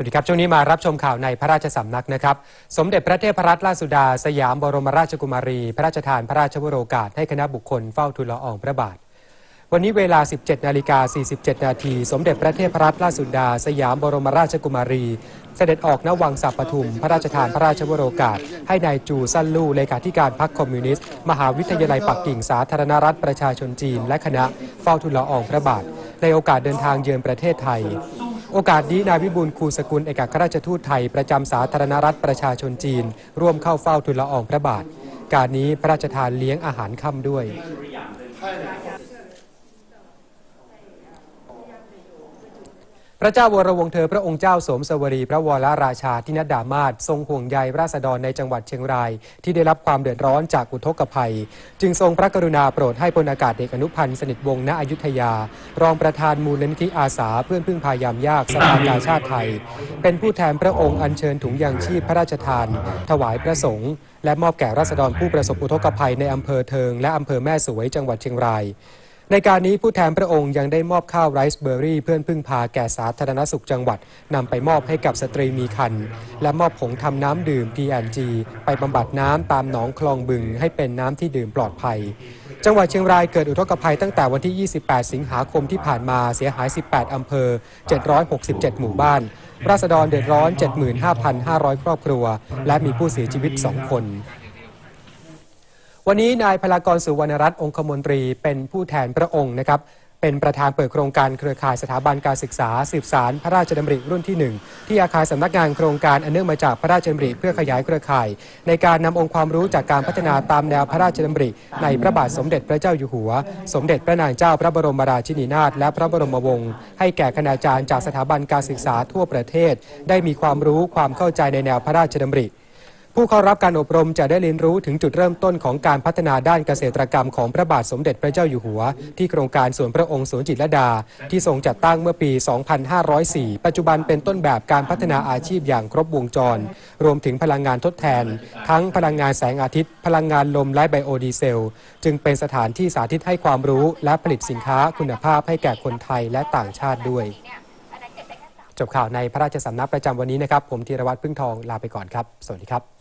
วัสดีครับ ช่วงนี้มารับชมข่าวในพระราชสำนักนะครับ สมเด็จพระเทพรัตนราชสุดา สยามบรมราชกุมารี พระราชทานพระราชวโรกาสให้คณะบุคคลเฝ้าทูลละอองพระบาท วันนี้เวลา 17 นาฬิกา 47 นาที สมเด็จพระเทพรัตนราชสุดา สยามบรมราชกุมารี เสด็จออกณวังสัปปทุม พระราชทานพระราชวโรกาส ให้นายจูซันลู่เลขาธิการพรรคคอมมิวนิสต์ มหาวิทยาลัยปักกิ่งสาธารณรัฐประชาชนจีน และคณะเฝ้าทูลละอองพระบาท ในโอกาสเดินทางเยือนประเทศไทย โอกาสนี้นายวิบูลคูสกุลเอกอัครราชทูตไทยประจำสาธารณรัฐประชาชนจีน ร่วมเข้าเฝ้าทูลละอองพระบาท การนี้พระราชทานเลี้ยงอาหารค่ำด้วย พระเจ้าวรวงเธอพระองค์เจ้าสมสวรี พระวรราชาธินัดามาศทรงห่วงใยราษฎรในจังหวัดเชียงราย ที่ได้รับความเดือดร้อนจากอุทกภัย จึงทรงพระกรุณาโปรดให้พลอากาศเอกอนุพันธ์สนิทวงศ์ณอยุธยา รองประธานมูลนิธิอาสาเพื่อนพึ่งพายามยากสภากาชาติไทย เป็นผู้แทนพระองค์อัญเชิญถุงยางชีพพระราชทาน ถวายพระสงฆ์และมอบแก่ราษฎรผู้ประสบอุทกภัยในอำเภอเทิง และอำเภอแม่สวยจังหวัดเชียงราย ในการนี้ผู้แทนพระองค์ยังได้มอบข้าวไรซ์เบอร์รี่ เพื่อนพึ่งพาแก่สาธารณสุขจังหวัดนำไปมอบให้กับสตรีมีครรภ์และมอบผงทำน้ำดื่ม P&G ไปบำบัดน้ำตามหนองคลองบึง ให้เป็นน้ำที่ดื่มปลอดภัย จังหวัดเชียงรายเกิดอุทกภัยตั้งแต่วันที่ 28 สิงหาคมที่ผ่านมาเสียหาย 18 อำเภอ 767 หมู่บ้าน ราษฎรเดือดร้อน 75,500 ครอบครัว และมีผู้เสียชีวิต 2 คน วันนี้นายพลากรสุวรรณรัตน์องคมนตรีเป็นผู้แทนพระองค์นะครับเป็นประธานเปิดโครงการเครือข่ายสถาบันการศึกษา สืบสารพระราชดำริรุ่นที่ 1 ที่อาคารสำนักงานโครงการอันเนื่องมาจากพระราชดำริเพื่อขยายเครือข่าย ในการนำองค์ความรู้จากการพัฒนาตามแนวพระราชดำริ ในพระบาทสมเด็จพระเจ้าอยู่หัว สมเด็จพระนางเจ้าพระบรมราชินีนาถและพระบรมวงศ์ให้แก่คณาจารย์จากสถาบันการศึกษาทั่วประเทศ ได้มีความรู้ความเข้าใจในแนวพระราชดำริ ผู้เข้ารับการอบรมจะได้เรียนรู้ถึงจุดเริ่มต้นของการพัฒนาด้านเกษตรกรรมของพระบาทสมเด็จพระเจ้าอยู่หัว ที่โครงการสวนพระองค์สวนจิตรลดา ที่ทรงจัดตั้งเมื่อปี 2504 ปัจจุบันเป็นต้นแบบการพัฒนาอาชีพอย่างครบวงจร รวมถึงพลังงานทดแทน ทั้งพลังงานแสงอาทิตย์ พลังงานลมและไบโอดีเซล จึงเป็นสถานที่สาธิตให้ความรู้ และผลิตสินค้าคุณภาพให้แก่คนไทยและต่างชาติด้วย จบข่าวในพระราชสำนักประจำวันนี้นะครับ ผมธีรวัตรพึ่งทองลาไปก่อนครับ สวัสดีครับ